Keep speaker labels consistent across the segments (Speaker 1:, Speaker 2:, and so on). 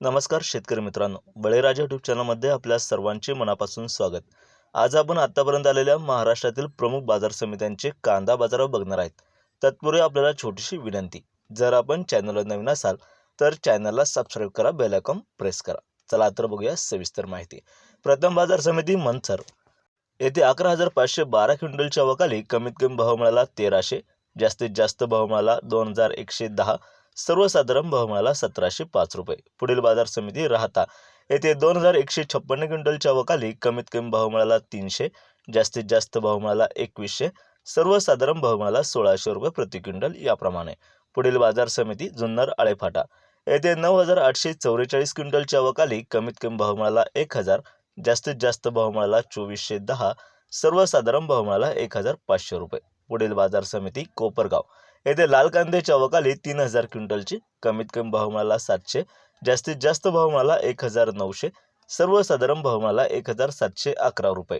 Speaker 1: नमस्कार शेतकरी मित्रांनो. बळीराजा युट्यूब चॅनलमध्ये आपल्या सर्वांचे मनापासून स्वागत. आज आपण आत्तापर्यंत आलेल्या महाराष्ट्रातील प्रमुख बाजार समित्यांचे कांदा बाजारावर बघणार आहेत. तत्पूर्वी आपल्याला छोटीशी विनंती. जर आपण चॅनलवर नवीन असाल तर चॅनलला सबस्क्राईब करा बेल आयकॉन प्रेस करा. चला तर बघूया सविस्तर माहिती. प्रथम बाजार समिती मंथर येथे अकरा हजार पाचशे बारा क्विंटलच्या वकाली कमीत कमी भाव मिळाला तेराशे जास्तीत जास्त भाव मिळाला दोन हजार एकशे दहा सर्वसाधारण भाव सतराशे पाच रुपये. पुढील बाजार समिती राहता. येथे दोन हजार एकशे छप्पन्न क्विंटलच्या वकाली कमीत कमी भाव तीनशे जास्तीत जास्त भाव एकवीसशे सर्वसाधारण भाव सोळाशे रुपये प्रति क्विंटल याप्रमाणे. पुढील बाजार समिती जुन्नर आळेफाटा. येथे नऊ हजार आठशे चौवेचाळीस क्विंटलच्या वकाली कमीत कमी भाव एक हजार जास्तीत जास्त भाव चोवीसशे दहा सर्वसाधारण भाव एक हजार पाचशे रुपये. पुढील बाजार समिती कोपरगाव. येथे लाल कांद्याच्या वकाली तीन हजार क्विंटलची कमीत कमी भाव मिळाला सातशे जास्तीत जास्त भाव मिळाला एक हजार नऊशे सर्वसाधारण भाव मिळाला एक हजार सातशे अकरा रुपये.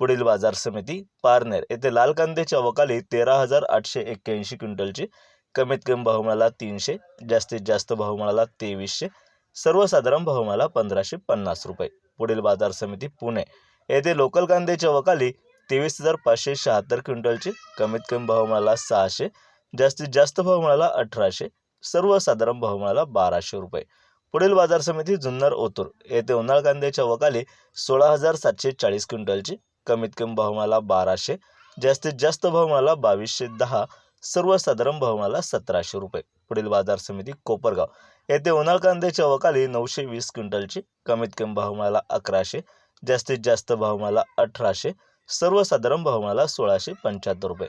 Speaker 1: पुढील बाजार समिती पारनेर येथे लाल कांद्याच्या वकाली तेरा हजार आठशे एक्क्याऐंशी क्विंटलची कमीत कमी भाव मिळाला तीनशे जास्तीत जास्त भाव मिळाला तेवीसशे सर्वसाधारण भाव मिळाला पंधराशे पन्नास रुपये. पुढील बाजार समिती पुणे येथे लोकल कांद्याच्या वकाली तेवीस हजार पाचशे शहात्तर क्विंटलची कमीत कमी भाव मिळाला सहाशे जास्तीत जास्त भाव मिळाला अठराशे सर्वसाधारण भाव मिळाला बाराशे रुपये. पुढील बाजार समिती जुन्नर ओतूर येथे उन्हाळ कांद्याच्या वकाली सोळा हजार सातशे चाळीस क्विंटलची कमीत कमी भाव मिळाला बाराशे जास्तीत जास्त भाव मिळाला बावीसशे दहा सर्वसाधारण भाव मिळाला सतराशे रुपये. पुढील बाजार समिती कोपरगाव येथे उन्हाळ कांद्याच्या वकाली नऊशे वीस क्विंटलची कमीत कमी भाव मिळाला अकराशे जास्तीत जास्त भाव मिळाला अठराशे सर्वसाधारण भाव मिळाला सोळाशे पंच्याहत्तर रुपये.